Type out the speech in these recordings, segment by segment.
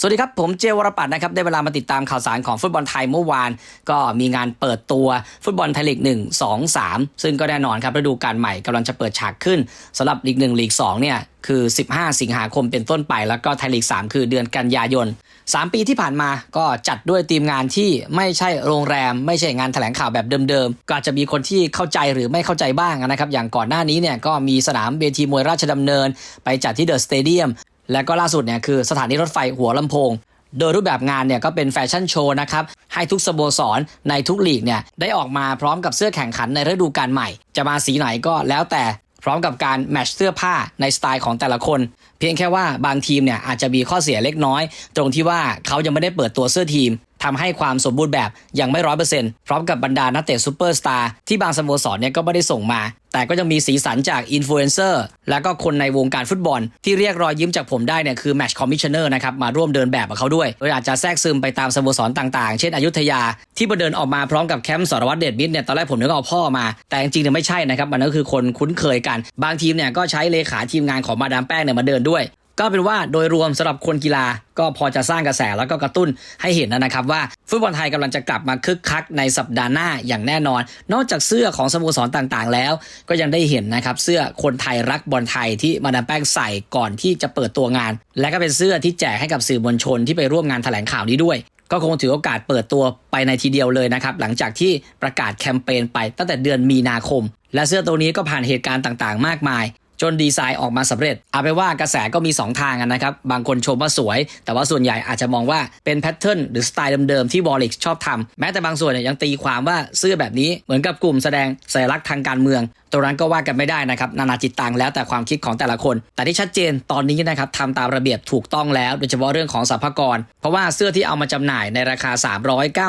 สวัสดีครับ ผมเจวรปัตนะครับ ได้เวลามาติดตามข่าวสารของฟุตบอลไทยเมื่อวาน ก็มีงานเปิดตัวฟุตบอลไทยลีก 1 2 3 ซึ่งก็แน่นอนครับฤดูกาลใหม่กำลังจะเปิดฉากขึ้นสำหรับลีก 1 ลีก 2 เนี่ย คือ 15 สิงหาคมเป็นต้นไป แล้วก็ไทยลีก 3 คือเดือนกันยายน 3 ปีที่ผ่านมาก็จัดด้วยทีมงานที่ไม่ใช่โรงแรม ไม่ใช่งานแถลงข่าวแบบเดิมๆ ก็อาจจะมีคนที่เข้าใจหรือไม่เข้าใจบ้างนะครับ อย่างก่อนหน้านี้เนี่ยก็มีสนามเวทีมวยราชดำเนิน ไปจัดที่เดอะสเตเดียม และก็ล่าสุดเนี่ยคือสถานีรถไฟหัวลำโพง โดยรูปแบบงานเนี่ยก็เป็นแฟชั่นโชว์นะครับ ให้ทุกสโมสรในทุกลีกเนี่ยได้ออกมาพร้อมกับเสื้อแข่งขันในฤดูกาลใหม่ จะมาสีไหนก็แล้วแต่พร้อมกับการแมชเสื้อผ้าในสไตล์ของแต่ละคน เพียงแค่ว่าบางทีมเนี่ยอาจจะมีข้อเสียเล็กน้อย ตรงที่ว่าเขายังไม่ได้เปิดตัวเสื้อทีม ทำให้ความสมบูรณ์แบบยังไม่ร้อยเปอร์เซ็นต์พร้อมกับบรรดานักเตะซูเปอร์สตาร์ที่บางสโมสรเนี่ยก็ไม่ได้ส่งมา แต่ก็ยังมีสีสันจากอินฟลูเอนเซอร์และก็คนในวงการฟุตบอล ที่เรียกรอยยิ้มจากผมได้เนี่ยคือแมช์คอมมิชเนอร์นะครับมาร่วมเดินแบบกับเขาด้วยโดยอาจจะแทรกซึมไปตามสโมสรต่างๆ เช่นอยุธยา ที่มาเดินออกมาพร้อมกับแคมป์สารวัตรเดชมิตรเนี่ยตอนแรกผมนึกว่าเอาพ่อมา แต่จริงๆเนี่ยไม่ใช่นะครับมันก็คือคนคุ้นเคยกัน บางทีมเนี่ยก็ใช้เลขาทีมงานของมาดามแป้งเนี่ยมาเดินด้วย ก็เป็นว่าโดยรวมสำหรับคนกีฬาก็พอจะสร้างกระแสแล้วก็กระตุ้นให้เห็นนะครับว่าฟุตบอลไทยกำลังจะกลับมาคึกคักในสัปดาห์หน้าอย่างแน่นอน นอกจากเสื้อของสโมสรต่างๆ แล้ว ก็ยังได้เห็นนะครับเสื้อคนไทยรักบอลไทยที่มาดามแป้งใส่ก่อนที่จะเปิดตัวงาน และก็เป็นเสื้อที่แจกให้กับสื่อมวลชนที่ไปร่วมงานแถลงข่าวนี้ด้วย ก็คงถือโอกาสเปิดตัวไปในทีเดียวเลยนะครับหลังจากที่ประกาศแคมเปญไปตั้งแต่เดือนมีนาคม และเสื้อตัวนี้ก็ผ่านเหตุการณ์ต่างๆ มากมาย จนดีไซน์ออกมาสำเร็จ เอาไปว่ากระแสก็มี 2 ทางอะนะครับ บางคนชมว่าสวย แต่ว่าส่วนใหญ่อาจจะมองว่าเป็นแพทเทิร์นหรือสไตล์เดิมๆที่วอลิกชอบทำแม้แต่บางส่วนเนี่ยยังตีความว่าเสื้อแบบนี้เหมือนกับกลุ่มแสดงสัญลักษณ์ทางการเมืองตรงนั้นก็ว่ากันไม่ได้นะครับนานาจิตตังแล้วแต่ความคิดของแต่ละคน แต่ที่ชัดเจนตอนนี้นะครับทำตามระเบียบถูกต้องแล้ว โดยเฉพาะเรื่องของสรรพากร เพราะว่าเสื้อที่เอามาจำหน่ายในราคา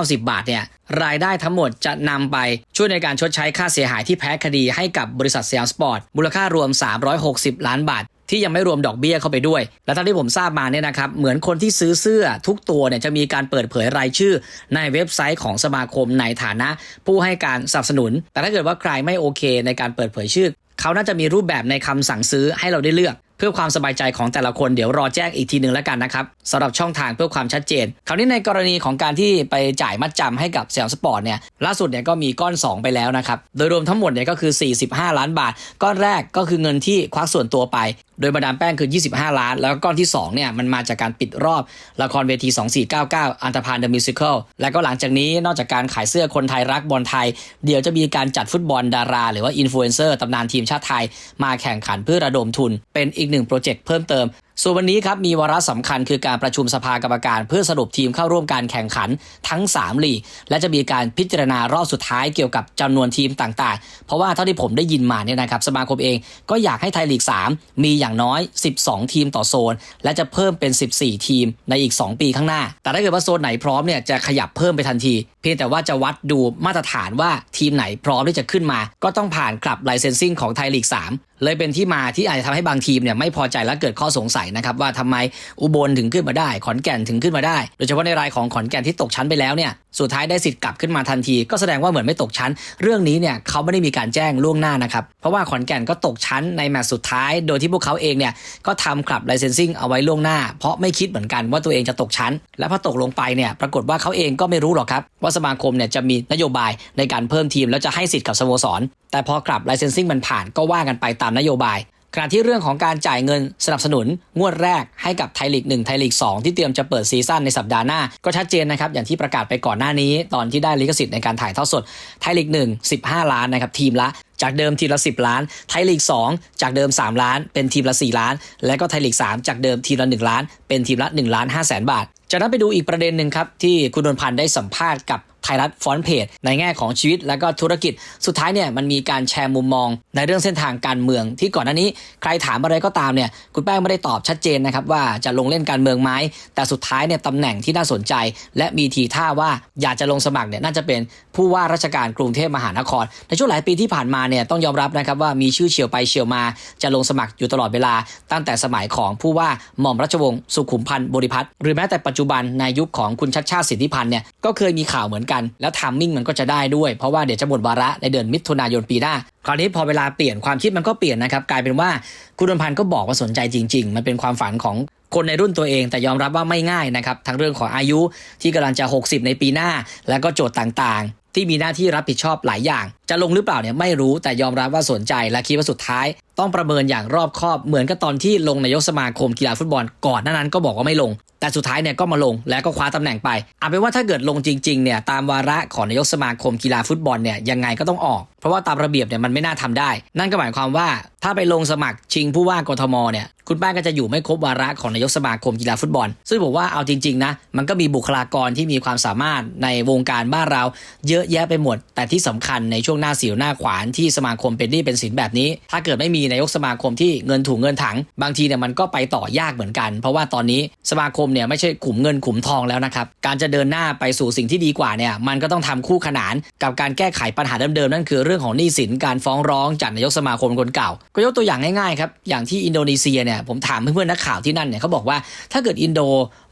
390 บาทเนี่ย รายได้ทั้งหมดจะนำไปช่วยในการชดใช้ค่าเสียหายที่แพ้คดีให้กับบริษัทสยามสปอร์ตมูลค่ารวม 360 ล้านบาท ที่ยังไม่รวมดอกเบี้ยเข้าไปด้วย และทั้งที่ผมทราบมาเนี่ยนะครับ เหมือนคนที่ซื้อเสื้อทุกตัวเนี่ยจะมีการเปิดเผยรายชื่อในเว็บไซต์ของสมาคมในฐานะ ผู้ให้การสนับสนุน แต่ถ้าเกิดว่าใครไม่โอเค ในการเปิดเผยชื่อ เขาน่าจะมีรูปแบบในคำสั่งซื้อให้เราได้เลือก เพื่อความสบายใจของแต่ละคนเดี๋ยวรอแจ้งอีกทีหนึ่งแล้วกันนะครับสำหรับช่องทางเพื่อความชัดเจน คราวนี้ในกรณีของการที่ไปจ่ายมัดจำให้กับเซลสปอร์ตเนี่ยล่าสุดเนี่ยก็มีก้อน 2 ไปแล้วนะครับโดยรวมทั้งหมดเนี่ยก็คือ 45 ล้านบาท ก้อนแรกก็คือเงินที่ควักส่วนตัวไป โดยมาดามแป้งคือ 25 ล้าน แล้วก็ก้อนที่2เนี่ยมันมาจากการปิดรอบละครเวที 2499 อันธพาลเดอะมิวสิคลและก็หลังจากนี้นอกจากการขายเสื้อคนไทยรักบอลไทย เดี๋ยวจะมีการจัดฟุตบอลดารา หรือว่าอินฟลูเอนเซอร์ตำนานทีมชาติไทย มาแข่งขันเพื่อระดมทุนเป็นอีกหนึ่งโปรเจกต์เพิ่มเติม ส่วนวันนี้ครับมีวาระสำคัญคือการประชุมสภากรรมการ เพื่อสรุปทีมเข้าร่วมการแข่งขันทั้ง 3 ลีก และจะมีการพิจารณารอบสุดท้ายเกี่ยวกับจำนวนทีมต่างๆ เพราะว่าเท่าที่ผมได้ยินมาเนี่ยนะครับสมาคมเองก็อยากให้ไทยลีก 3 มีอย่างน้อย 12 ทีมต่อโซน และจะเพิ่มเป็น 14 ทีมในอีก 2 ปีข้างหน้า แต่ถ้าเกิดว่าโซนไหนพร้อมเนี่ยจะขยับเพิ่มไปทันที เพียงแต่ว่าจะวัดดูมาตรฐานว่าทีมไหนพร้อมที่จะขึ้นมา ก็ต้องผ่านกลับไลเซนซิ่งของไทยลีก 3 เลยเป็นที่มาที่อาจจะทำให้บางทีมเนี่ยไม่พอใจและเกิดข้อสงสัยนะครับว่าทำไมอุบลถึงขึ้นมาได้ ขอนแก่นถึงขึ้นมาได้ โดยเฉพาะในรายของขอนแก่นที่ตกชั้นไปแล้วเนี่ยสุดท้ายได้สิทธิ์กลับขึ้นมาทันที ก็แสดงว่าเหมือนไม่ตกชั้น เรื่องนี้เนี่ยเขาไม่ได้มีการแจ้งล่วงหน้านะครับเพราะว่าขอนแก่นก็ตกชั้นในแมตช์สุดท้าย โดยที่พวกเขาเองเนี่ยก็ทำกลับไลเซนซิ่งเอาไว้ล่วงหน้า เพราะไม่คิดเหมือนกันว่าตัวเองจะตกชั้น และพอตกลงไปเนี่ยปรากฏว่าเขาเองก็ไม่รู้หรอกครับว่าสมาคมเนี่ยจะมีนโยบายในการเพิ่มทีมแล้วจะให้สิทธิ์กับสโมสร แต่พอกลับไลเซนซิ่งมันผ่านก็ว่ากันไปตามนโยบาย ขณะที่เรื่องของการจ่ายเงินสนับสนุนงวดแรกให้กับไทยลีก1ไทยลีก 2 ที่เตรียมจะเปิดซีซั่นในสัปดาห์หน้า ก็ชัดเจนนะครับ อย่างที่ประกาศไปก่อนหน้านี้ ตอนที่ได้ลิขสิทธิ์ในการถ่ายทอดสดไทยลีก 1 15 ล้านนะครับทีมละจากเดิมทีมละ 10 ล้าน ไทยลีก 2 จากเดิม 3 ล้าน เป็นทีมละ 4 ล้าน และก็ไทยลีก 3 จากเดิมทีมละ 1 ล้าน เป็นทีมละ1ล้าน5แสนบาท จากนั้นไปดูอีกประเด็นหนึ่งครับ ที่คุณนนพันธ์ได้สัมภาษณ์กับ ยรัฐฟอนเพจในแง่ของชีวิตและก็ธุรกิจ สุดท้ายเนี่ยมันมีการแชร์มุมมอง ในเรื่องเส้นทางการเมือง ที่ก่อนหน้านี้ใครถามอะไรก็ตามเนี่ยคุณแป้งไม่ได้ตอบชัดเจนนะครับว่าจะลงเล่นการเมืองไหมแต่สุดท้ายเนี่ยตำแหน่งที่น่าสนใจ และมีทีท่าว่าอยากจะลงสมัครเนี่ยน่าจะเป็นผู้ว่าราชการกรุงเทพมหานคร ในช่วงหลายปีที่ผ่านมาเนี่ยต้องยอมรับนะครับว่ามีชื่อเฉียวไปเฉียวมาจะลงสมัครอยู่ตลอดเวลา ตั้งแต่สมัยของผู้ว่าหม่อมราชวงศ์สุขุมพันธ์บริพัตรหรือแม้แต่ปัจจุบันในยุคของคุณชัดชาติสิทธิพันธ์เนี่ยก็เคยมีข่าวเหมือนกันแล้วทามมิ่งมันก็จะได้ด้วย เพราะว่าเดี๋ยวจะหมดวาระในเดือนมิถุนายนปีหน้า คราวนี้พอเวลาเปลี่ยนความคิดมันก็เปลี่ยนนะครับ กลายเป็นว่าคุณดนพันธ์ก็บอกว่าสนใจจริง ๆ มันเป็นความฝันของคนในรุ่นตัวเองแต่ยอมรับว่าไม่ง่ายนะครับทั้งเรื่องของอายุที่กำลังจะ 60 ในปีหน้า แล้วก็โจทย์ต่างๆ ที่มีหน้าที่รับผิดชอบหลายอย่าง จะลงหรือเปล่าเนี่ยไม่รู้แต่ยอมรับว่าสนใจและคิดว่าสุดท้าย ต้องประเมินอย่างรอบคอบเหมือนกับตอนที่ลงนายกสมาคมกีฬาฟุตบอลก่อนหน้านั้นก็บอกว่าไม่ลง แต่สุดท้ายเนี่ยก็มาลงแล้วก็คว้าตำแหน่งไปเอาเป็นว่าถ้าเกิดลงจริงๆเนี่ยตามวาระของนายกสมาคมกีฬาฟุตบอลเนี่ยยังไงก็ต้องออก เพราะว่าตามระเบียบเนี่ยมันไม่น่าทำได้ นั่นก็หมายความว่าถ้าไปลงสมัครชิงผู้ว่ากทมเนี่ยคุณป้งก็จะอยู่ไม่ครบวาระของนายกสมาคมกีฬาฟุตบอล ซึ่งผมว่าเอาจริงๆนะมันก็มีบุคลากรที่มีความสามารถในวงการบ้านเรา เยอะแยะไปหมด แต่ที่สำคัญในช่วงหน้าสิวหน้าขวานที่สมาคมเป็นนี้เป็นสินแบบนี้ ถ้าเกิดไม่มีนายกสมาคมที่เงินถุงเงินถัง บางทีเนี่ยมันก็ไปต่อยากเหมือนกัน เพราะว่าตอนนี้สมาคมเนี่ยไม่ใช่ขุมเงินขุมทองแล้วนะครับ การจะเดินหน้าไปสู่สิ่งที่ดีกว่าเนี่ยมันก็ต้องทำคู่ขนานกับการแก้ไขปัญหาเดิมๆนั่นคือเรื่องของหนี้สินการฟ้องร้องจากนายกสมาคมคนเก่า ก็ยกตัวอย่างง่ายๆครับอย่างที่อินโดนีเซียเนี่ยผมถามเพื่อนๆนักข่าวที่นั่นเนี่ยเขาบอกว่าถ้าเกิดอินโด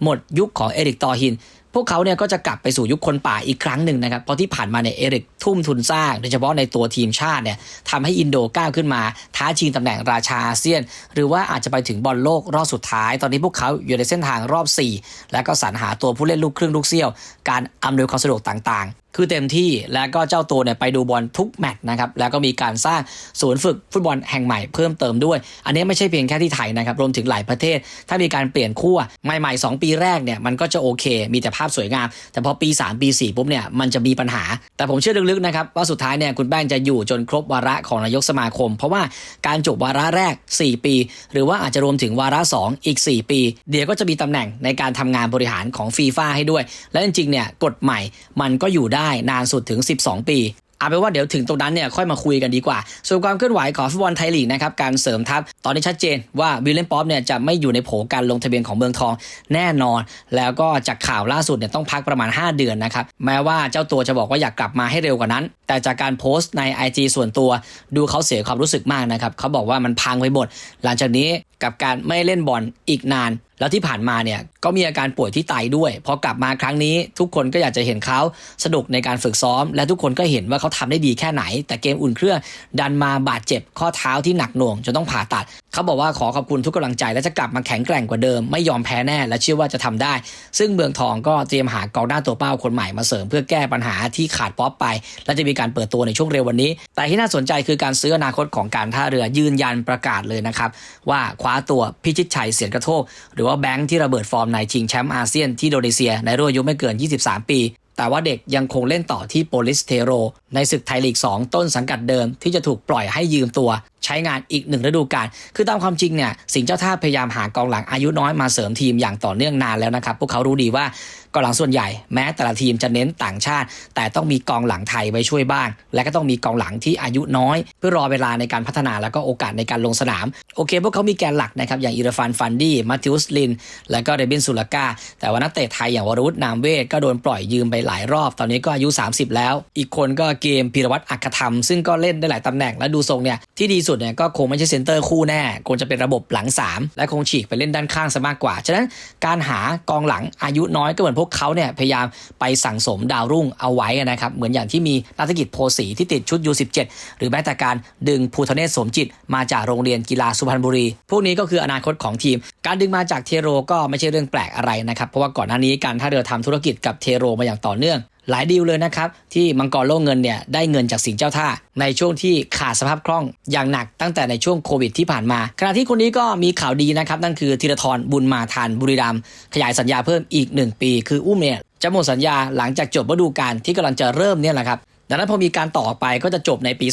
หมดยุคของเอริกตอร์ฮิน วกเขาเนี่ยก็จะกลับไปสู่ยุคคนป่าอีกครั้งหนึ่งนะครับ เพราะที่ผ่านมาเนี่ยเอริกทุ่มทุนสร้าง โดยเฉพาะในตัวทีมชาติเนี่ยทำให้อินโดก้าวขึ้นมาท้าชิงตำแหน่งราชาอาเซียน หรือว่าอาจจะไปถึงบอลโลกรอบสุดท้าย ตอนนี้พวกเขาอยู่ในเส้นทางรอบ 4 และก็สรรหาตัวผู้เล่นลูกครึ่งลูกเซี่ยว การอำนวยความสะดวกต่างๆคือเต็มที่แล้วก็เจ้าตัวเนี่ยไปดูบอลทุกแมตช์นะครับแล้วก็มีการสร้างศูนย์ฝึกฟุตบอลแห่งใหม่เพิ่มเติมด้วย อันนี้ไม่ใช่เพียงแค่ที่ไทยนะครับรวมถึงหลายประเทศ ถ้ามีการเปลี่ยนขั้วใหม่ๆ 2 ปีแรกเนี่ยมันก็จะโอเค มีแต่ภาพสวยงาม แต่พอปี 3 ปี 4 ปุ๊บเนี่ยมันจะมีปัญหา แต่ผมเชื่อลึกๆนะครับว่าสุดท้ายเนี่ยคุณแป้งจะอยู่จนครบวาระของนายกสมาคม เพราะว่าการจบวาระแรก 4 ปี หรือว่าอาจจะรวมถึงวาระ 2 อีก 4 ปี เดี๋ยวก็จะมีตำแหน่งในการทำงานบริหารของฟีฟ่าให้ด้วย และจริงๆเนี่ยกฎใหม่มันก็อยู่ได้นานสุดถึง 12 ปีเอาเป็นว่าเดี๋ยวถึงตรงนั้นเนี่ยค่อยมาคุยกันดีกว่า ส่วนความเคลื่อนไหวของฟุตบอลไทยลีกนะครับการเสริมทัพตอนนี้ชัดเจนว่าวิลเลนป๊อปเนี่ยจะไม่อยู่ในโผการลงทะเบียนของเมืองทองแน่นอน แล้วก็จากข่าวล่าสุดเนี่ยต้องพักประมาณ 5 เดือนนะครับแม้ว่าเจ้าตัวจะบอกว่าอยากกลับมาให้เร็วกว่านั้น แต่จากการโพสต์ใน IG ส่วนตัว ดูเขาเสียความรู้สึกมากนะครับเขาบอกว่ามันพังไปหมดหลังจากนี้กับการไม่เล่นบอลอีกนาน แล้วที่ผ่านมาเนี่ยก็มีอาการป่วยที่ไตด้วย พอกลับมาครั้งนี้ทุกคนก็อยากจะเห็นเขาสนุกในการฝึกซ้อม และทุกคนก็เห็นว่าเขาทำได้ดีแค่ไหน แต่เกมอุ่นเครื่องดันมาบาดเจ็บข้อเท้าที่หนักหน่วงจนต้องผ่าตัด เขาบอกว่าขอขอบคุณทุกกำลังใจ และจะกลับมาแข็งแกร่งกว่าเดิมไม่ยอมแพ้แน่และเชื่อว่าจะทำได้ ซึ่งเมืองทองก็เตรียมหากองหน้าตัวเป้าคนใหม่มาเสริม เพื่อแก้ปัญหาที่ขาดป๊อปไป และจะมีการเปิดตัวในช่วงเร็ววันนี้ แต่ที่น่าสนใจคือการซื้ออนาคตของการท่าเรือยืนยันประกาศเลยนะครับว่าคว้าตัวพิชิตชัยเสียนกระโทก หรือว่าแบงค์ที่ระเบิดฟอร์มในชิงแชมป์อาเซียนที่โดนีเซีย ในรุ่นอายุไม่เกิน 23 ปี แต่ว่าเด็กยังคงเล่นต่อที่โปลิสเทโร ในศึกไทยลีก 2 ต้นสังกัดเดิมที่จะถูกปล่อยให้ยืมตัว ใช้งานอีกหนึ่งฤดูกาลคือตามความจริงเนี่ยสิงห์เจ้าท่าพยายามหากองหลังอายุน้อยมาเสริมทีมอย่างต่อเนื่องนานแล้วนะครับ พวกเขารู้ดีว่ากองหลังส่วนใหญ่แม้แต่ละทีมจะเน้นต่างชาติ แต่ต้องมีกองหลังไทยไว้ช่วยบ้าง และก็ต้องมีกองหลังที่อายุน้อย เพื่อรอเวลาในการพัฒนาแล้วก็โอกาสในการลงสนาม โอเค พวกเขามีแกนหลักนะครับอย่างอิราฟานฟันดี้มาติอุสลิน และก็เรบินสุลกาแต่ว่านักเตะไทยอย่างวรวุฒินามเวทก็โดนปล่อยยืมไปหลายรอบ ตอนนี้ก็อายุ 30 แล้ว อีกคนก็เกมพีรวัตรอักขธรรม ซึ่งก็เล่นได้หลายตำแหน่งและดูทรงเนี่ยที่ดีสุดเนี่ยก็คงไม่ใช่เซนเตอร์คู่แน่คงจะเป็นระบบหลัง 3 และคงฉีกไปเล่นด้านข้างซะมากกว่า ฉะนั้นการหากองหลังอายุน้อยก็เหมือนพวกเขาเนี่ยพยายามไปสั่งสมดาวรุ่งเอาไว้นะครับ เหมือนอย่างที่มีนักกิจโพสีที่ติดชุด U17 หรือแม้แต่การดึงภูทเนศสมจิต มาจากโรงเรียนกีฬาสุพรรณบุรี พวกนี้ก็คืออนาคตของทีม การดึงมาจากเทโรก็ไม่ใช่เรื่องแปลกอะไรนะครับเพราะว่าก่อนหน้านี้การท่าเรือทำธุรกิจกับเทโรมาอย่างต่อเนื่อง หลายดีลเลยนะครับ ที่มังกรโล่เงินเนี่ยได้เงินจากสิงห์เจ้าท่า ในช่วงที่ขาดสภาพคล่องอย่างหนักตั้งแต่ในช่วงโควิดที่ผ่านมา ขณะที่คนนี้ก็มีข่าวดีนะครับ นั่นคือธีรทรบุญมาทันบุรีรัมขยายสัญญาเพิ่มอีก 1 ปี คืออุ้มเนี่ยจะหมดสัญญาหลังจากจบฤดูกาลที่กำลังจะเริ่มเนี่ยแหละครับดังนั้นพอมีการต่อไปก็จะจบในปี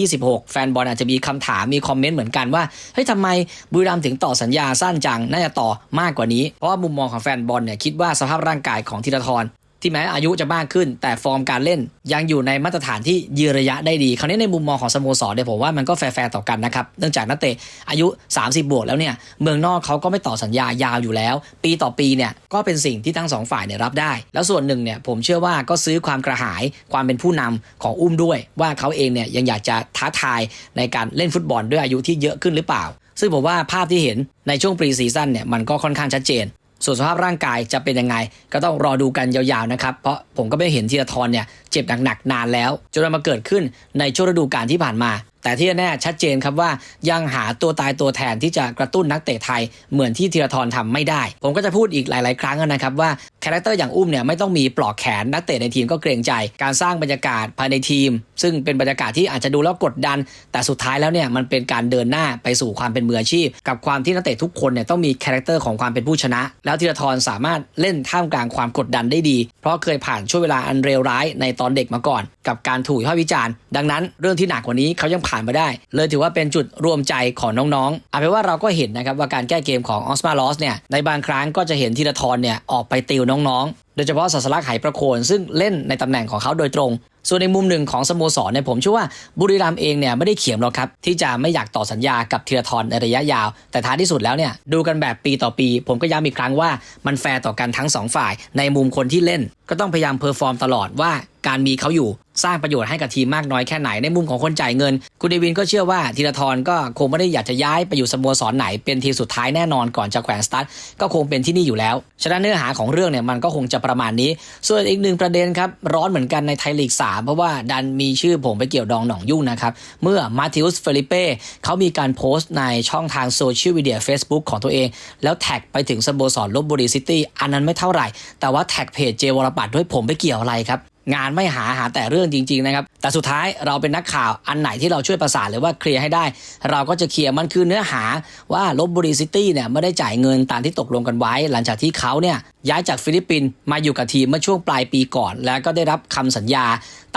2026 แฟนบอลอาจจะมีคำถามมีคอมเมนต์เหมือนกันว่า เฮ้ยทำไมบุรีรัมถึงต่อสัญญาสั้นจัง น่าจะต่อมากกว่านี้ เพราะว่ามุมมองของแฟนบอลเนี่ยคิดว่าสภาพร่างกายของธีรทร ที่แม้อายุจะมากขึ้น แต่ฟอร์มการเล่นยังอยู่ในมาตรฐานที่ยืนระยะได้ดี คราวนี้ในมุมมองของสโมสรเนี่ยผมว่ามันก็แฟร์ๆต่อกันนะครับ เนื่องจากนักเตะอายุ 30 บวกแล้วเนี่ย เมืองนอกเขาก็ไม่ต่อสัญญายาวอยู่แล้ว ปีต่อปีเนี่ยก็เป็นสิ่งที่ทั้งสองฝ่ายเนี่ยรับได้ แล้วส่วนหนึ่งเนี่ยผมเชื่อว่าก็ซื้อความกระหายความเป็นผู้นำของอุ้มด้วย ว่าเขาเองเนี่ยยังอยากจะท้าทายในการเล่นฟุตบอลด้วยอายุที่เยอะขึ้นหรือเปล่าซึ่งผมว่าภาพที่เห็นในช่วงปรีซีซั่นเนี่ยมันก็ค่อนข้างชัดเจน ส่วนสภาพร่างกายจะเป็นยังไง ก็ต้องรอดูกันยาวๆนะครับ เพราะผมก็ไม่เห็นธีรทรเนี่ยเจ็บหนักๆนานแล้ว จนมาเกิดขึ้นในช่วงฤดูกาลที่ผ่านมา แต่ที่แน่ชัดเจนครับว่ายังหาตัวตายตัวแทนที่จะกระตุ้นนักเตะไทยเหมือนที่ธีรทรทำไม่ได้ ผมก็จะพูดอีกหลาย ๆ ครั้งนะครับว่าคาแรคเตอร์อย่างอุ้มเนี่ยไม่ต้องมีปลอกแขนนักเตะในทีมก็เกรงใจ การสร้างบรรยากาศภายในทีม ซึ่งเป็นบรรยากาศที่อาจจะดูแล้วกดดัน แต่สุดท้ายแล้วเนี่ยมันเป็นการเดินหน้าไปสู่ความเป็นมืออาชีพ กับความที่นักเตะทุกคนเนี่ยต้องมีคาแรคเตอร์ของความเป็นผู้ชนะ แล้วธีรทรสามารถเล่นท่ามกลางความกดดันได้ดี เพราะเคยผ่านช่วงเวลาอันเลวร้ายในตอนเด็กมาก่อน กับการถูกวิพากษ์วิจารณ์ ดังนั้นเรื่องที่หนักกว่านี้เขายังผ่านมาได้ เลยถือว่าเป็นจุดรวมใจของน้องๆเอาเป็นว่าเราก็เห็นนะครับว่าการแก้เกมของออสมาลอสเนี่ยในบางครั้งก็จะเห็นธีรทรเนี่ยออกไปติวน้องๆ โดยเฉพาะศาสลักไหประโคนซึ่งเล่นในตำแหน่งของเขาโดยตรง ส่วนในมุมหนึ่งของสโมสรเนี่ยผมเชื่อว่าบุรีรัมย์เองเนี่ยไม่ได้เขียมหรอกครับ ที่จะไม่อยากต่อสัญญากับธีรทรในระยะยาว แต่ท้ายที่สุดแล้วเนี่ยดูกันแบบปีต่อปี ผมก็ย้ำอีกครั้งว่ามันแฟร์ต่อกันทั้งสองฝ่าย ในมุมคนที่เล่น ก็ต้องพยายามเพอร์ฟอร์มตลอดว่า การมีเขาอยู่ สร้างประโยชน์ให้กับทีมมากน้อยแค่ไหนในมุมของคนจ่ายเงิน คุณเดวินก็เชื่อว่าธีรทรก็คงไม่ได้อยากจะย้ายไปอยู่สโมสรไหนเป็นทีมสุดท้ายแน่นอนก่อนจะแขวนสตาร์ทก็คงเป็นที่นี่อยู่แล้ว ฉะนั้นเนื้อหาของเรื่องเนี่ยมันก็คงจะประมาณนี้ ส่วนอีกหนึ่งประเด็นครับร้อนเหมือนกันในไทยลีก 3 เพราะว่าดันมีชื่อผมไปเกี่ยวดองหนองยุ่งนะครับเมื่อมาธิอุสเฟลิเป้เขามีการโพสต์ในช่องทางโซเชียลมีเดีย Facebook ของตัวเอง แล้วแท็กไปถึงสโมสรลบบุรีซิตี้อันนั้นไม่เท่าไหร่ แต่ว่าแท็กเพจเจวรปัตด้วยผมไปเกี่ยวอะไรครับ งานไม่หาหาแต่เรื่องจริง ๆ นะครับ แต่สุดท้ายเราเป็นนักข่าวอันไหนที่เราช่วยประสานหรือว่าเคลียร์ให้ได้ เราก็จะเคลียร์มันคือเนื้อหาว่าลบบุรีซิตี้เนี่ยไม่ได้จ่ายเงินตามที่ตกลงกันไว้ หลังจากที่เขาเนี่ยย้ายจากฟิลิปปินส์มาอยู่กับทีมเมื่อช่วงปลายปีก่อน แล้วก็ได้รับคำสัญญา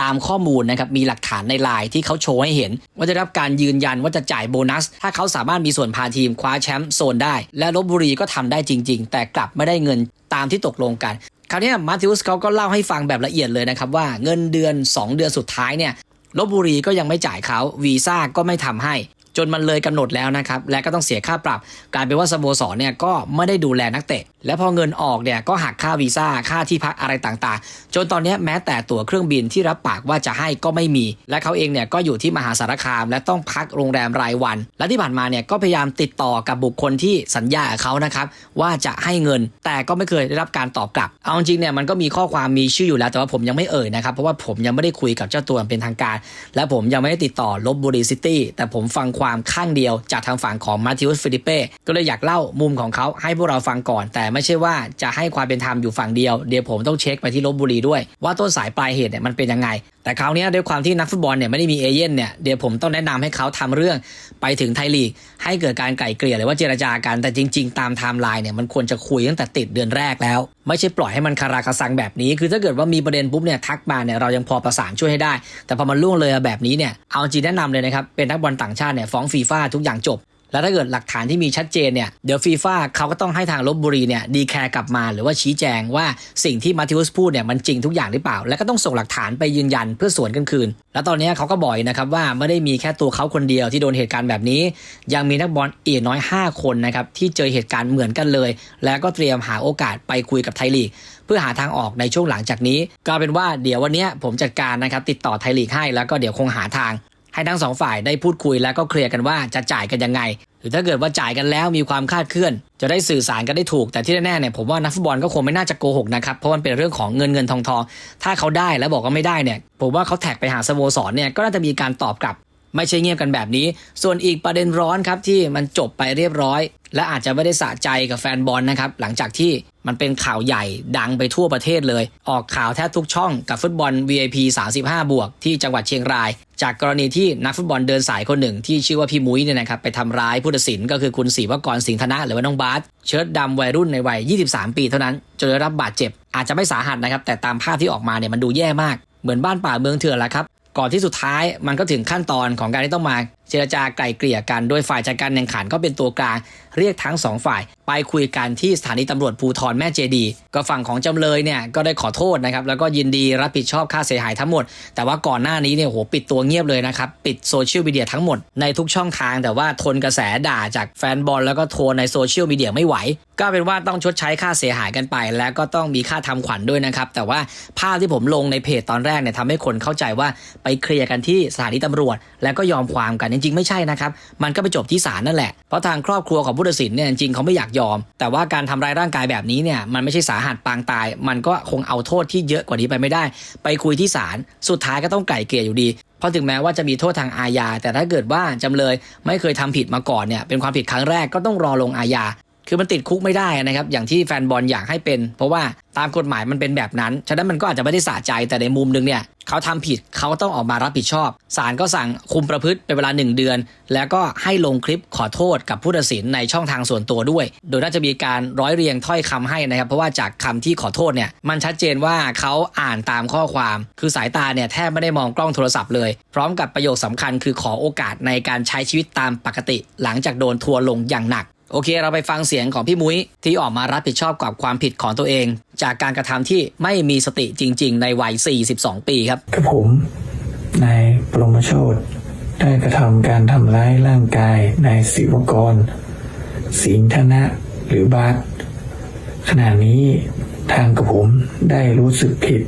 ตามข้อมูลนะครับมีหลักฐานในไลน์ที่เขาโชว์ให้เห็น ว่าจะรับการยืนยันว่าจะจ่ายโบนัส ถ้าเขาสามารถมีส่วนพาทีมคว้าแชมป์โซนได้ และลบบุรีก็ทำได้จริง ๆ แต่กลับไม่ได้เงินตามที่ตกลงกัน คราวนี้มาธิอุสเขาก็เล่าให้ฟังแบบละเอียดเลยนะครับว่าเงินเดือน 2 เดือนสุดท้ายเนี่ยลบบุรีก็ยังไม่จ่ายเขาวีซ่าก็ไม่ทำให้ จนมันเลยกำหนดแล้วนะครับ และก็ต้องเสียค่าปรับ กลายเป็นว่าสโมสรเนี่ยก็ไม่ได้ดูแลนักเตะ และพอเงินออกเนี่ยก็หักค่าวีซ่าค่าที่พักอะไรต่างๆ จนตอนนี้แม้แต่ตั๋วเครื่องบินที่รับปากว่าจะให้ก็ไม่มี และเขาเองเนี่ยก็อยู่ที่มหาสารคาม และต้องพักโรงแรมรายวัน และที่ผ่านมาเนี่ยก็พยายามติดต่อกับบุคคลที่สัญญากับเขานะครับว่าจะให้เงิน แต่ก็ไม่เคยได้รับการตอบกลับ เอาจริงเนี่ยมันก็มีข้อความมีชื่ออยู่แล้วแต่ว่าผมยังไม่เอ่ยนะครับเพราะว่าผมยังไม่ได้คุยกับเจ้าตัวเป็นทางการ และผมยังไม่ได้ติดต่อลบบุรีซิตี้แต่ผมฟังความความข้างเดียวจากทางฝั่งของมาธิอุสฟิลิเป้ก็เลยอยากเล่ามุมของเขาให้พวกเราฟังก่อน แต่ไม่ใช่ว่าจะให้ความเป็นธรรมอยู่ฝั่งเดียว เดี๋ยวผมต้องเช็คไปที่ลบบุรีด้วย ว่าต้นสายปลายเหตุเนี่ยมันเป็นยังไง แต่คราวนี้ด้วยความที่นักฟุตบอลเนี่ยไม่ได้มีเอเย่นเนี่ยเดี๋ยวผมต้องแนะนำให้เขาทำเรื่องไปถึงไทยลีกให้เกิดการไกล่เกลี่ยหรือว่าเจรจากันแต่จริง ๆ ตามไทม์ไลน์เนี่ยมันควรจะคุยตั้งแต่ติดเดือนแรกแล้ว ไม่ใช่ปล่อยให้มันคาราคาซังแบบนี้ คือถ้าเกิดว่ามีประเด็นปุ๊บเนี่ยทักมาเนี่ยเรายังพอประสานช่วยให้ได้ แต่พอมันล่วงเลยแบบนี้เนี่ยเอาจริงแนะนำเลยนะครับเป็นนักบอลต่างชาติเนี่ยฟ้องฟีฟ่าทุกอย่างจบ แล้วถ้าเกิดหลักฐานที่มีชัดเจนเนี่ยเดี๋ยวฟีฟ่าเขาก็ต้องให้ทางลบบุรีเนี่ยดีแคร์กลับมาหรือว่าชี้แจงว่าสิ่งที่มาธิอุสพูดเนี่ยมันจริงทุกอย่างหรือเปล่า แล้วก็ต้องส่งหลักฐานไปยืนยันเพื่อสวนกันคืน แล้วตอนนี้เขาก็บอกอีกนะครับว่าไม่ได้มีแค่ตัวเขาคนเดียวที่โดนเหตุการณ์แบบนี้ ยังมีนักบอลอีกน้อย 5 คนนะครับที่เจอเหตุการณ์เหมือนกันเลย แล้วก็เตรียมหาโอกาสไปคุยกับไทยลีกเพื่อหาทางออกในช่วงหลังจากนี้ ก็เป็นว่าเดี๋ยววันนี้ผมจัดการนะครับติดต่อไทยลีกให้แล้วก็เดี๋ยวคงหาทาง ให้ทั้งสองฝ่ายได้พูดคุยแล้วก็เคลียร์กันว่าจะจ่ายกันยังไง หรือถ้าเกิดว่าจ่ายกันแล้วมีความคาดเคลื่อน จะได้สื่อสารกันได้ถูก แต่ที่แน่ๆเนี่ยผมว่านักฟุตบอลก็คงไม่น่าจะโกหกนะครับ เพราะมันเป็นเรื่องของเงินเงินทองทองถ้าเขาได้แล้วบอกว่าไม่ได้เนี่ย ผมว่าเขาแท็กไปหาสโมสรเนี่ยก็น่าจะมีการตอบกลับ ไม่ใช่เงียบกันแบบนี้ ส่วนอีกประเด็นร้อนครับที่มันจบไปเรียบร้อย และอาจจะไม่ได้สะใจกับแฟนบอลนะครับ หลังจากที่มันเป็นข่าวใหญ่ดังไปทั่วประเทศเลย ออกข่าวแทบทุกช่องกับฟุตบอล VIP 35 บวก ที่จังหวัดเชียงราย จากกรณีที่นักฟุตบอลเดินสายคนหนึ่ง ที่ชื่อว่าพี่มุ้ยเนี่ยนะครับไปทำร้ายผู้ตัดสินก็คือคุณศรีวกรสิงห์ธนะหรือว่าน้องบาสเชิดดำวัยรุ่นในวัย 23 ปีเท่านั้นจนได้รับบาดเจ็บ อาจจะไม่สาหัสนะครับแต่ตามภาพที่ออกมาเนี่ยมันดูแย่มากเหมือนบ้านป่าเมืองเถื่อนละครับก่อนที่สุดท้ายมันก็ถึงขั้นตอนของการที่ต้องมาเจรจาไกล่เกลี่ยกัน โดยฝ่ายจัดการแข่งขันก็เป็นตัวกลาง เรียกทั้งสองฝ่าย ไปคุยกันที่สถานีตำรวจภูธรแม่เจดี ก็ฝั่งของจำเลยเนี่ยก็ได้ขอโทษนะครับแล้วก็ยินดีรับผิดชอบค่าเสียหายทั้งหมด แต่ว่าก่อนหน้านี้เนี่ยโหปิดตัวเงียบเลยนะครับ ปิดโซเชียลมีเดียทั้งหมดในทุกช่องทางแต่ว่าทนกระแสด่าจากแฟนบอลแล้วก็โทรในโซเชียลมีเดียไม่ไหว ก็เป็นว่าต้องชดใช้ค่าเสียหายกันไป แล้วก็ต้องมีค่าทำขวัญด้วยนะครับแต่ว่าภาพที่ผมลงในเพจตอนแรกเนี่ยทำให้คนเข้าใจว่าไปเคลียร์กันที่สถานีตำรวจ แล้วก็ยอมความกันจริงๆไม่ใช่นะครับ มันก็ไปจบที่ศาลนั่นแหละ เพราะทางครอบครัวของผู้ตัดสินเนี่ยจริงๆเขาไม่อยากยอม แต่ว่าการทำร้ายร่างกายแบบนี้เนี่ยมันไม่ใช่สาหัสปางตาย มันก็คงเอาโทษที่เยอะกว่านี้ไปไม่ได้ ไปคุยที่ศาลสุดท้ายก็ต้องไก่เกลี่ยอยู่ดีเพราะถึงแม้ว่าจะมีโทษทางอาญาแต่ถ้าเกิดว่าจำเลยไม่เคยทำผิดมาก่อนเนี่ยเป็นความผิดครั้งแรกก็ต้องรอลงอาญา คือมันติดคุกไม่ได้นะครับ อย่างที่แฟนบอลอยากให้เป็น เพราะว่าตามกฎหมายมันเป็นแบบนั้น ฉะนั้นมันก็อาจจะไม่ได้สะใจแต่ในมุมหนึงเนี่ยเขาทำผิดเขาต้องออกมารับผิดชอบศาลก็สั่งคุมประพฤติเป็นเวลา 1 เดือน แล้วก็ให้ลงคลิปขอโทษกับผู้ตัดสินในช่องทางส่วนตัวด้วย โดยน่าจะมีการร้อยเรียงถ้อยคำให้นะครับ เพราะว่าจากคำที่ขอโทษเนี่ยมันชัดเจนว่าเขาอ่านตามข้อความ คือสายตาเนี่ยแทบไม่ได้มองกล้องโทรศัพท์เลย พร้อมกับประโยคสำคัญคือขอโอกาสในการใช้ชีวิตตามปกติ หลังจากโดนทัวร์ลงอย่างหนัก โอเค เราไปฟังเสียงของพี่มุ้ยที่ออกมารับผิดชอบกับความผิดของตัวเอง จากการกระทำที่ไม่มีสติจริง ๆ ในวัย 42 ปีครับกับผมนายปรมโชตได้กระทำการทำร้ายร่างกายนายศิวกร สิงธนะหรือบาสขณะนี้ทางกับผมได้รู้สึกผิด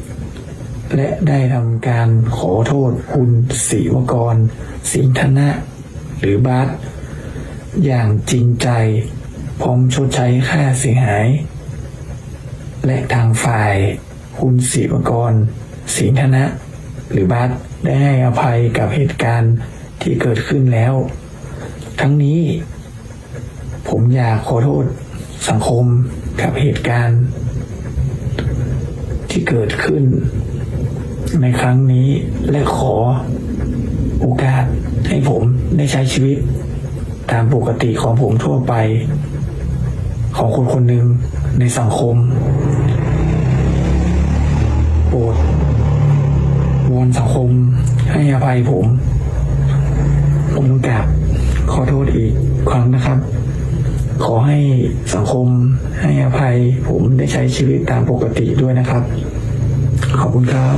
และได้ทำการขอโทษคุณศิวกร สิงธนะ หรือบาส อย่างจริงใจพร้อมชดใช้ค่าเสียหาย และทางฝ่ายคุณศิวกรสิงธนะ หรือบัสได้ให้อภัยกับเหตุการณ์ที่เกิดขึ้นแล้ว ทั้งนี้ ผมอยากขอโทษสังคมกับเหตุการณ์ ที่เกิดขึ้น ในครั้งนี้และขอโอกาสให้ผมได้ใช้ชีวิต ตามปกติของผมทั่วไป ของคนคนหนึ่งในสังคม โปรดวอนสังคมให้อภัยผม ผมต้องกราบขอโทษอีกครั้งนะครับ ขอให้สังคมให้อภัยผมได้ใช้ชีวิตตามปกติด้วยนะครับ ขอบคุณครับ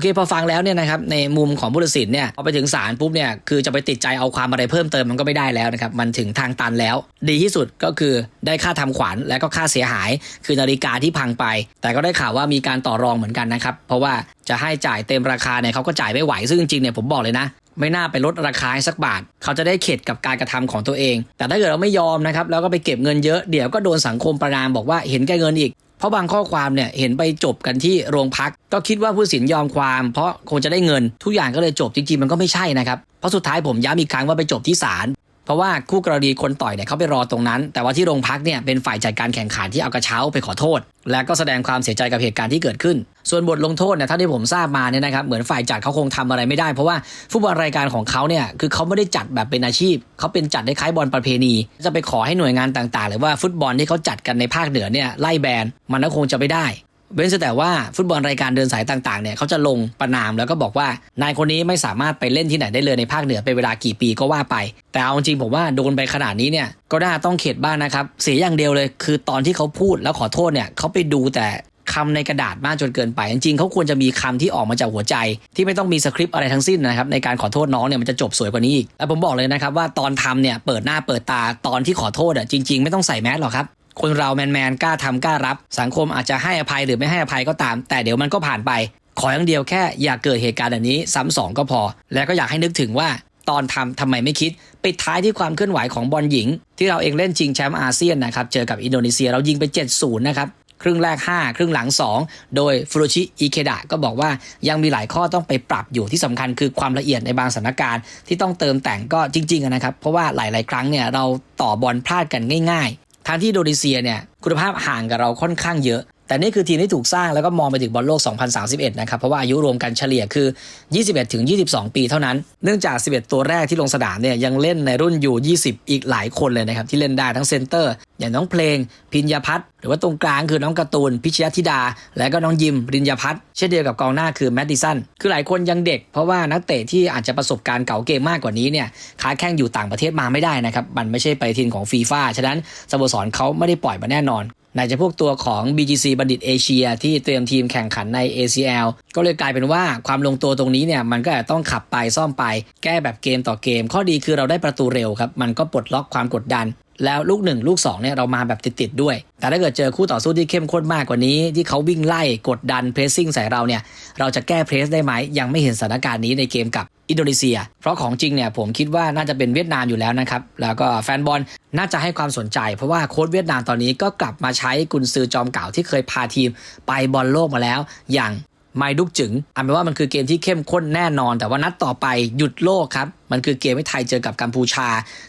เคพอฟังแล้วเนี่ยนะครับในมุมของผู้ตัดสินเนี่ยพอไปถึงศาลปุ๊บเนี่ยคือจะไปติดใจเอาความอะไรเพิ่มเติมมันก็ไม่ได้แล้วนะครับมันถึงทางตันแล้ว ดีที่สุดก็คือได้ค่าทำขวัญและก็ค่าเสียหาย คือนาฬิกาที่พังไป แต่ก็ได้ข่าวว่ามีการต่อรองเหมือนกันนะครับเพราะว่าจะให้จ่ายเต็มราคาเนี่ยเขาก็จ่ายไม่ไหวซึ่งจริงๆเนี่ยผมบอกเลยนะไม่น่าไปลดราคาให้สักบาท เขาจะได้เข็ดกับการกระทำของตัวเอง แต่ถ้าเกิดเราไม่ยอมนะครับ แล้วก็ไปเก็บเงินเยอะ เดี๋ยวก็โดนสังคมประนามบอกว่าเห็นแก่เงินอีก เพราะบางข้อความเนี่ยเห็นไปจบกันที่โรงพัก ก็คิดว่าผู้สินยอมความ เพราะคงจะได้เงิน ทุกอย่างก็เลยจบจริงๆมันก็ไม่ใช่นะครับเพราะสุดท้ายผมย้ำอีกครั้งว่าไปจบที่ศาล เพราะว่าคู่กรณีคนต่อยเนี่ยเขาไปรอตรงนั้น แต่ว่าที่โรงพักเนี่ยเป็นฝ่ายจัดการแข่งขันที่เอากระเช้าไปขอโทษ และก็แสดงความเสียใจกับเหตุการณ์ที่เกิดขึ้น ส่วนบทลงโทษเนี่ยเท่าที่ผมทราบมาเนี่ยนะครับเหมือนฝ่ายจัดเขาคงทำอะไรไม่ได้ เพราะว่าฟุตบอลรายการของเขาเนี่ยคือเขาไม่ได้จัดแบบเป็นอาชีพเขาเป็นจัดได้คล้ายบอลประเพณี จะไปขอให้หน่วยงานต่างๆ หรือว่าฟุตบอลที่เขาจัดกันในภาคเหนือเนี่ยไล่แบนมันก็คงจะไม่ได้ เว้นแต่ว่าฟุตบอลรายการเดินสายต่างๆเนี่ยเขาจะลงประนามแล้วก็บอกว่านายคนนี้ไม่สามารถไปเล่นที่ไหนได้เลยในภาคเหนือเป็นเวลากี่ปีก็ว่าไป แต่เอาจริงผมว่าโดนไปขนาดนี้เนี่ยก็น่าต้องเข็ดบ้างนะครับ เสียอย่างเดียวเลย คือตอนที่เขาพูดแล้วขอโทษเนี่ยเขาไปดูแต่คำในกระดาษมากจนเกินไป จริงๆ เขาควรจะมีคำที่ออกมาจากหัวใจ ที่ไม่ต้องมีสคริปต์อะไรทั้งสิ้นนะครับในการขอโทษน้องเนี่ยมันจะจบสวยกว่านี้อีก และผมบอกเลยนะครับว่าตอนทำเนี่ยเปิดหน้าเปิดตาตอนที่ขอโทษอะจริง ๆ ไม่ต้องใส่แมสหรอกครับ คนเราแมนๆกล้าทำกล้ารับ สังคมอาจจะให้อภัยหรือไม่ให้อภัยก็ตาม แต่เดี๋ยวมันก็ผ่านไป ขออย่างเดียวแค่อย่าเกิดเหตุการณ์แบบนี้ซ้ำสองก็พอ แล้วก็อยากให้นึกถึงว่าตอนทำทำไมไม่คิด ปิดท้ายที่ความเคลื่อนไหวของบอลหญิง ที่เราเองเล่นชิงแชมป์อาเซียนนะครับเจอกับอินโดนีเซียเรายิงไป 7-0 นะครับครึ่งแรก 5 ครึ่งหลัง 2 โดยฟุโรชิอิเคดะก็บอกว่ายังมีหลายข้อต้องไปปรับอยู่ที่สำคัญคือความละเอียดในบางสถานการณ์ที่ต้องเติมแต่งก็จริงๆนะครับ เพราะว่าหลาย ๆ ครั้งเนี่ยเราต่อบอลพลาดกันง่าย ทางที่โดนีเซียเนี่ยคุณภาพห่างกับเราค่อนข้างเยอะ แต่นี่คือทีมที่ถูกสร้างแล้วก็มองไปถึงบอลโลก 2031 นะครับ เพราะว่าอายุรวมกันเฉลี่ยคือ 21 ถึง 22 ปีเท่านั้น เนื่องจาก 11 ตัวแรกที่ลงสนามเนี่ยยังเล่นในรุ่นอยู่ 20 อีกหลายคนเลยนะครับ ที่เล่นได้ทั้งเซนเตอร์ อย่างน้องเพลง พิญญาพัฒน์หรือว่าตรงกลางคือน้องการ์ตูน พิชยธิดา และก็น้องยิมรินยาพัฒน์เช่นเดียวกับกองหน้าคือแมดดิสันคือหลายคนยังเด็ก เพราะว่านักเตะที่อาจจะประสบการณ์เก่าเกมมากกว่านี้เนี่ยค้าแข่งอยู่ต่างประเทศมาไม่ได้นะครับมันไม่ใช่ไปทีมของฟีฟ่าฉะนั้นสโมสรเขาไม่ได้ปล่อยมาแน่นอน ไหนจะพวกตัวของ BGC บัณฑิตเอเชียที่เตรียมทีมแข่งขันใน ACL ก็เลยกลายเป็นว่าความลงตัวตรงนี้เนี่ยมันก็อาจจะต้องขับไปซ่อมไป แก้แบบเกมต่อเกม ข้อดีคือเราได้ประตูเร็วครับ มันก็ปลดล็อกความกดดัน แล้วลูกหนึ่งลูก2เนี่ยเรามาแบบติดๆด้วย แต่ถ้าเกิดเจอคู่ต่อสู้ที่เข้มข้นมากกว่านี้ ที่เขาวิ่งไล่กดดันเพรสซิ่งใส่เราเนี่ยเราจะแก้เพรสได้ไหมยังไม่เห็นสถานการณ์นี้ในเกมกับ อินโดนีเซีย เพราะของจริงเนี่ยผมคิดว่าน่าจะเป็นเวียดนามอยู่แล้วนะครับ แล้วก็แฟนบอลน่าจะให้ความสนใจ เพราะว่าโค้ชเวียดนามตอนนี้ก็กลับมาใช้กุนซือจอมเก่าที่เคยพาทีมไปบอลโลกมาแล้ว อย่าง ไม่ดุกจึงอันเป็นว่ามันคือเกมที่เข้มข้นแน่นอน แต่ว่านัดต่อไปหยุดโลกครับ มันคือเกมที่ไทยเจอกับกัมพูชา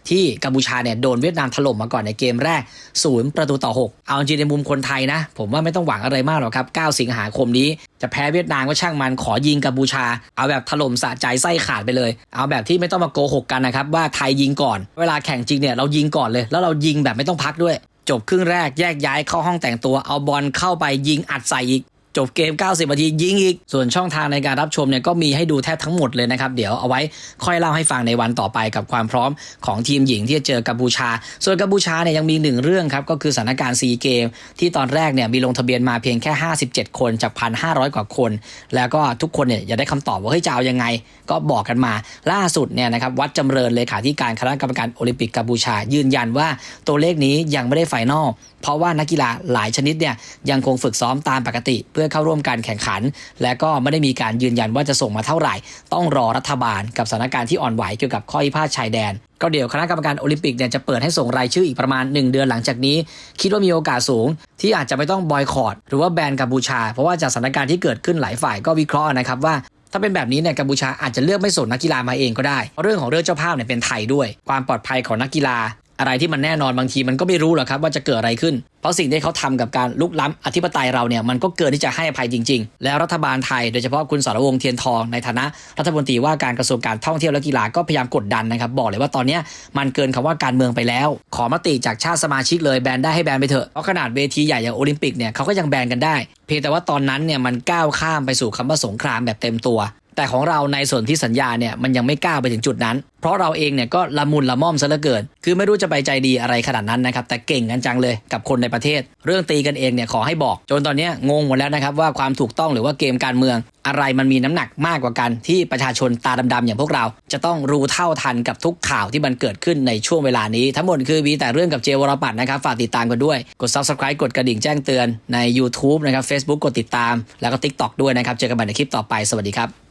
ที่กัมพูชาเนี่ยโดนเวียดนามถล่มมาก่อนในเกมแรกศูนย์ประตูต่อ 6 เอาจริงในมุมคนไทยนะ ผมว่าไม่ต้องหวังอะไรมากหรอกครับ 9 สิงหาคมนี้จะแพ้เวียดนามก็ช่างมันขอยิงกัมพูชา เอาแบบถล่มสะใจไส้ขาดไปเลย เอาแบบที่ไม่ต้องมาโกหกกันนะครับว่าไทยยิงก่อน เวลาแข่งจริงเนี่ยเรายิงก่อนเลย แล้วเรายิงแบบไม่ต้องพักด้วย จบครึ่งแรกแยกย้ายเข้าห้องแต่งตัวเอาบอลเข้าไปยิงอัดใส่อีก จบเกม 90นาทียิงอีก ส่วนช่องทางในการรับชมเนี่ยก็มีให้ดูแทบทั้งหมดเลยนะครับเดี๋ยวเอาไว้ค่อยเล่าให้ฟังในวันต่อไปกับความพร้อมของทีมหญิงที่จะเจอกัมพูชา ส่วนกัมพูชาเนี่ยยังมีหนึ่งเรื่องครับก็คือสถานการณ์ซีเกม ที่ตอนแรกเนี่ยมีลงทะเบียนมาเพียงแค่ 57 คนจาก 1,500 กว่าคน แล้วก็ทุกคนเนี่ยอยากได้คำตอบว่าเฮ้ยจะเอายังไง ก็บอกกันมาล่าสุดเนี่ยนะครับวัดจำเริญเลขาธิการคณะกรรมการโอลิมปิกกัมพูชา ยืนยันว่าตัวเลขนี้ยังไม่ได้ไฟนอลเพราะว่านักกีฬาหลายชนิดเนี่ยยังคงฝึกซ้อมตามปกติ เพื่อเข้าร่วมการแข่งขัน และก็ไม่ได้มีการยืนยันว่าจะส่งมาเท่าไหร่ ต้องรอรัฐบาลกับสถานการณ์ที่อ่อนไหวเกี่ยวกับข้อพิพาทชายแดนก็เดี๋ยวคณะกรรมการโอลิมปิกเนี่ยจะเปิดให้ส่งรายชื่ออีกประมาณ 1 เดือนหลังจากนี้ คิดว่ามีโอกาสสูง ที่อาจจะไม่ต้องบอยคอรดหรือว่าแบนกัมพูชา เพราะว่าจากสถานการณ์ที่เกิดขึ้นหลายฝ่ายก็วิเคราะห์นะครับว่า ถ้าเป็นแบบนี้เนี่ยกัมพูชาอาจจะเลือกไม่ส่งนักกีฬามาเองก็ได้เพราะเรื่องของเรื่องเจ้าภาพเนี่ยเป็นไทยด้วย ความปลอดภัยของนักกีฬา อะไรที่มันแน่นอนบางทีมันก็ไม่รู้หรอกครับว่าจะเกิดอะไรขึ้น เพราะสิ่งที่เขาทำกับการลุกล้ำอธิปไตยเราเนี่ยมันก็เกินที่จะให้อภัยจริง ๆ แล้วรัฐบาลไทยโดยเฉพาะคุณสรวงเทียนทองในฐานะรัฐมนตรีว่าการกระทรวงการท่องเที่ยวและกีฬาก็พยายามกดดันนะครับบอกเลยว่าตอนนี้มันเกินคำว่าการเมืองไปแล้ว ขอมติจากชาติสมาชิกเลยแบนได้ให้แบนไปเถอะเพราะขนาดเวทีใหญ่อย่างโอลิมปิกเนี่ยเขาก็ยังแบนกันได้ เพียงแต่ว่าตอนนั้นเนี่ยมันก้าวข้ามไปสู่คำว่าสงครามแบบเต็มตัว แต่ของเราในส่วนที่สัญญาเนี่ยมันยังไม่กล้าไปถึงจุดนั้น เพราะเราเองเนี่ยก็ละมุนละม่อมซะเหลือเกิน คือไม่รู้จะไปใจดีอะไรขนาดนั้นนะครับแต่เก่งกันจังเลยกับคนในประเทศ เรื่องตีกันเองเนี่ยขอให้บอก จนตอนนี้งงหมดแล้วนะครับว่าความถูกต้องหรือว่าเกมการเมือง อะไรมันมีน้ำหนักมากกว่ากันที่ประชาชนตาดำๆอย่างพวกเรา จะต้องรู้เท่าทันกับทุกข่าวที่มันเกิดขึ้นในช่วงเวลานี้ ทั้งหมดคือมีแต่เรื่องกับเจวรปัตน์นะครับฝากติดตามกันด้วยกด subscribe กดกระดิ่งแจ้งเตือนใน YouTube นะครับ Facebook กดติดตาม แล้วก็ TikTok ด้วยนะครับ เจอกันใหม่ในคลิปต่อไป สวัสดีครับ